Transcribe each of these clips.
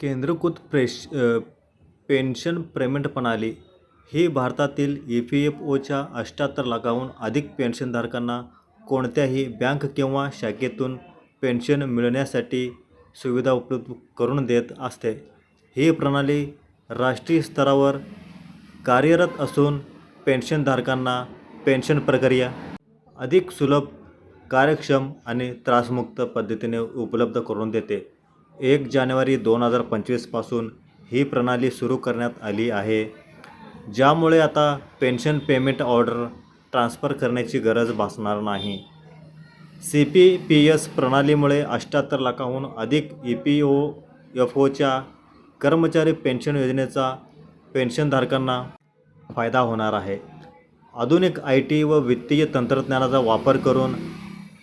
केंद्रीकृत प्रेश pension payment प्रणाली ही भारतातील ई पी एफ ओच्या अष्ट्याहत्तर लाखाहून अधिक पेन्शनधारकांना कोणत्याही बँक किंवा शाखेतून पेन्शन मिळण्यासाठी सुविधा उपलब्ध करून देत असते. ही प्रणाली राष्ट्रीय स्तरावर कार्यरत असून पेन्शनधारकांना पेन्शन प्रक्रिया अधिक सुलभ कार्यक्षम आणि त्रासमुक्त पद्धतीने उपलब्ध करून देते. एक जानेवारी दोन हजार पंचवीसपासून ही प्रणाली सुरू करण्यात आली आहे ज्यामुळे आता पेन्शन पेमेंट ऑर्डर ट्रान्स्फर करण्याची गरज भासणार नाही. सी पी पी एस प्रणालीमुळे अष्ट्याहत्तर लाखाहून अधिक ई पी ओ एफ ओच्या कर्मचारी पेन्शन योजनेचा पेन्शनधारकांना फायदा होणार आहे. आधुनिक आय टी व वित्तीय तंत्रज्ञानाचा वापर करून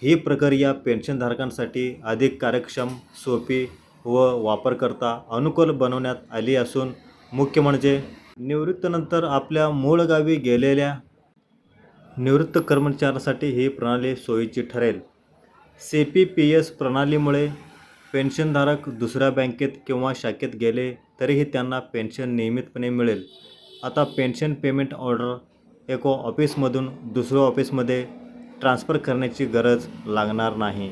ही प्रक्रिया पेन्शनधारकांसाठी अधिक कार्यक्षम सोपी व वापरकर्ता अनुकूल बनवण्यात आली असून मुख्य म्हणजे निवृत्तीनंतर आपल्या मूळ गावी गेलेल्या निवृत्त कर्मचाऱ्यांसाठी ही प्रणाली सोयीची ठरेल. सी पी पी एस प्रणालीमुळे पेन्शनधारक दुसऱ्या बँकेत किंवा शाखेत गेले तरीही त्यांना पेन्शन नियमितपणे मिळेल. आता पेन्शन पेमेंट ऑर्डर एका ऑफिसमधून दुसऱ्या ऑफिसमध्ये ट्रान्स्फर करण्याची गरज लागणार नाही.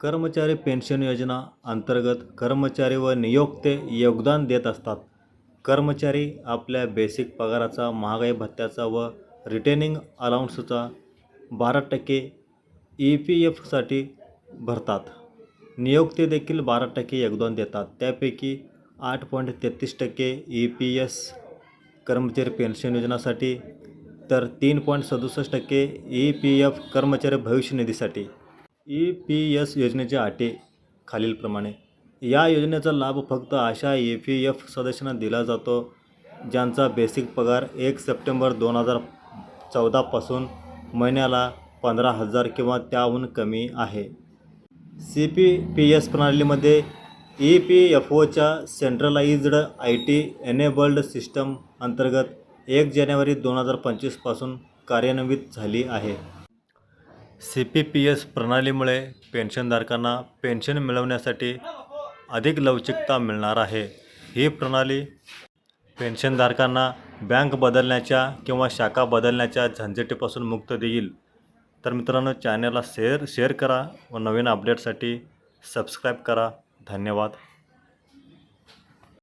कर्मचारी पेन्शन योजना अंतर्गत कर्मचारी व नियोक्ते योगदान देत असतात. कर्मचारी आपल्या बेसिक पगाराचा महागाई भत्त्याचा व रिटेनिंग अलाउन्सचा बारा टक्के ई पी एफसाठी भरतात. नियोक्ते देखील बारा टक्के योगदान देतात. त्यापैकी आठ पॉईंट तेहतीस टक्के ई पी एस कर्मचारी पेन्शन योजनासाठी तर तीन पॉईंट सदुसष्ट टक्के ई पी एफ कर्मचारी भविष्य निधीसाठी. ई पी एस योजनेच्या अटी खालीलप्रमाणे. या योजनेचा लाभ फक्त अशा ई पी एफ सदस्यांना दिला जातो ज्यांचा बेसिक पगार एक सप्टेंबर दोन हजार चौदापासून महिन्याला पंधरा हजार किंवा त्याहून कमी आहे. सी पी पी एस प्रणालीमध्ये ई पी एफ ओच्या centralised I T enabled system अंतर्गत एक जानेवारी दोन हजार पंचवीसपासून कार्यान्वित झाली आहे. सी पी पी एस प्रणालीमुळे पेन्शनधारकांना पेन्शन मिळवण्यासाठी अधिक लवचिकता मिळणार आहे. ही प्रणाली पेन्शनधारकांना बँक बदलण्याच्या किंवा शाखा बदलण्याच्या झंझटीपासून मुक्त देईल. तर मित्रांनो चॅनलला शेअर शेअर करा व नवीन अपडेटसाठी सबस्क्राईब करा. धन्यवाद.